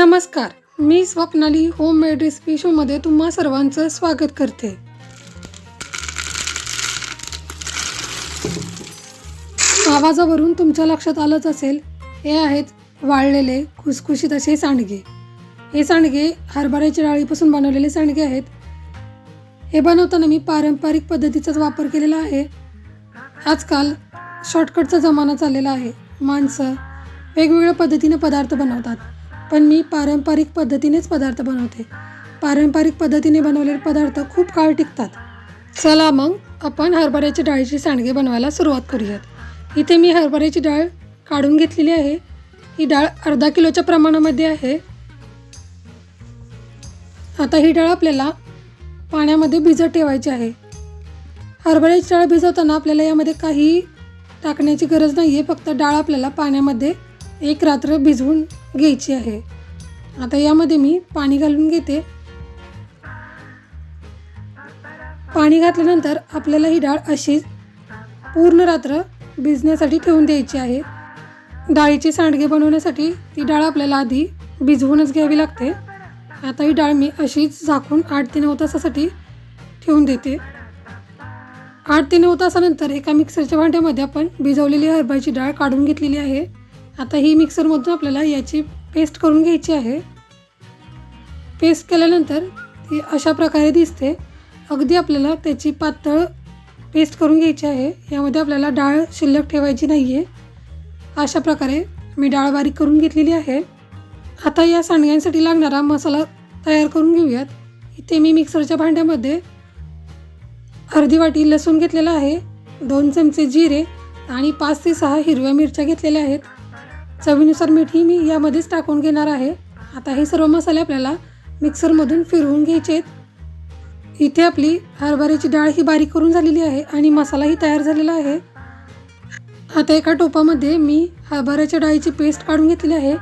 नमस्कार मी Swapnali home made recipe शोमध्ये तुम्हा सर्वांचं स्वागत करते. आवाजावरून तुमच्या लक्षात आलंच असेल हे आहेत वाळलेले खुसखुशीत असे सांडगे. हे सांडगे हरभऱ्याच्या डाळीपासून बनवलेले सांडगे आहेत. हे बनवताना मी पारंपरिक पद्धतीचाच वापर केलेला आहे. आजकाल शॉर्टकटचा जमाना चाललेला आहे. माणसं वेगवेगळ्या पद्धतीने पदार्थ बनवतात. पण मी पारंपरिक पद्धतीनेच पदार्थ बनवते. पारंपरिक पद्धतीने बनवलेले पदार्थ खूप काळ टिकतात. चला मग आपण हरभऱ्याच्या डाळीचे सांडगे बनवायला सुरुवात करूयात. इथे मी हरभऱ्याची डाळ काढून घेतलेली आहे. ही डाळ अर्धा किलोच्या प्रमाणामध्ये आहे. आता ही डाळ आपल्याला पाण्यामध्ये भिजत ठेवायची आहे. हरभऱ्याची डाळ भिजवताना आपल्याला यामध्ये काही टाकण्याची गरज नाही आहे फक्त डाळ आपल्याला पाण्यामध्ये एक रात्र भिजवून घ्यायची आहे. आता यामध्ये मी पाणी घालून घेते. पाणी घातल्यानंतर आपल्याला ही डाळ अशीच पूर्ण रात्र भिजण्यासाठी ठेवून द्यायची आहे. डाळीचे सांडगे बनवण्यासाठी ती डाळ आपल्याला आधी भिजवूनच घ्यावी लागते. आता ही डाळ मी अशीच झाकून आठ ते नऊ तासासाठी ठेवून देते. आठ ते नऊ तासानंतर एका मिक्सरच्या भांड्यामध्ये आपण भिजवलेली हरभऱ्याची डाळ काढून घेतलेली आहे. आता ही मिक्सरमधून आपल्याला याची पेस्ट करून घ्यायची आहे. पेस्ट केल्यानंतर ती अशा प्रकारे दिसते. अगदी आपल्याला त्याची पातळ पेस्ट करून घ्यायची आहे. यामध्ये आपल्याला डाळ शिल्लक ठेवायची नाही आहे अशा प्रकारे मी डाळ बारीक करून घेतलेली आहे. आता या सांडग्यांसाठी लागणारा मसाला तयार करून घेऊयात. इथे मी मिक्सरच्या भांड्यामध्ये अर्धी वाटी लसूण घेतलेला आहे. दोन चमचे जिरे आणि पाच ते सहा हिरव्या मिरच्या घेतलेल्या आहेत. चवीनुसार मीठही मी यामध्येच टाकून घेणार आहे. आता हे सर्व मसाले आपल्याला मिक्सरमधून फिरवून घ्यायचे आहेत. इथे आपली हरभऱ्याची डाळ ही बारीक करून झालेली आहे आणि मसालाही तयार झालेला आहे. आता एका टोपामध्ये मी हरभऱ्याच्या डाळीची पेस्ट काढून घेतलेली आहे.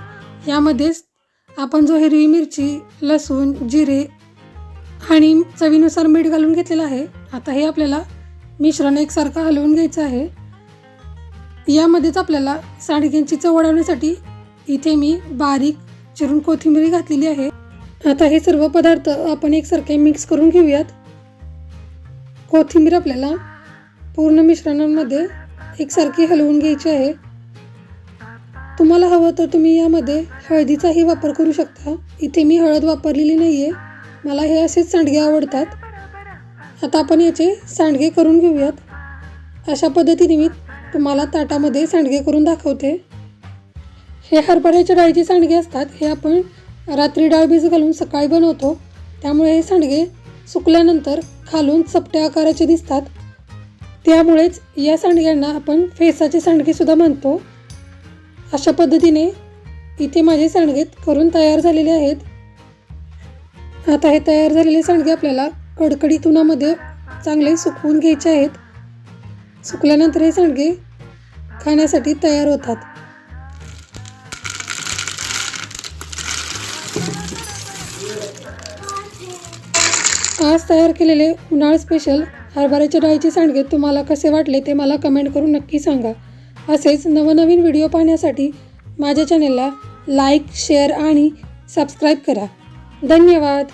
यामध्येच आपण जो हिरवी मिरची लसूण जिरे आणि चवीनुसार मीठ घालून घेतलेलं आहे. आता हे आपल्याला मिश्रण एकसारखं हलवून घ्यायचं आहे. यामध्येच आपल्याला सांडग्यांची चव वाढवण्यासाठी इथे मी बारीक चिरून कोथिंबीर घातलेली आहे. आता हे सर्व पदार्थ आपण एकसारखे मिक्स करून घेऊयात. कोथिंबीर आपल्याला पूर्ण मिश्रणांमध्ये एकसारखी हलवून घ्यायची आहे. तुम्हाला हवं तर तुम्ही यामध्ये हळदीचाही वापर करू शकता. इथे मी हळद वापरलेली नाही आहे मला हे असेच सांडगे आवडतात. आता आपण याचे सांडगे करून घेऊयात. अशा पद्धतीने मी तुम्हाला ताटामध्ये सांडगे करून दाखवते. हे हरभऱ्याच्या डाळीचे सांडगे असतात हे आपण रात्री डाळ बीज घालून सकाळी बनवतो. त्यामुळे हे सांडगे सुकल्यानंतर खालून चपट्या आकाराचे दिसतात. त्यामुळेच या सांडग्यांना आपण फेसाचे सांडगेसुद्धा म्हणतो. अशा पद्धतीने इथे माझे सांडगे करून तयार झालेले आहेत. आता हे तयार झालेले सांडगे आपल्याला कडकडीत उन्हामध्ये चांगले सुकवून घ्यायचे आहेत. सुकल्यानंतर हे सांडगे खाण्यासाठी तयार होतात. आज तयार केलेले उन्हाळ स्पेशल हरभऱ्याच्या डाळीचे सांडगे तुम्हाला कसे वाटले ते मला कमेंट करून नक्की सांगा. असेच नवनवीन व्हिडिओ पाहण्यासाठी माझ्या चॅनेलला लाईक शेअर आणि सबस्क्राईब करा. धन्यवाद.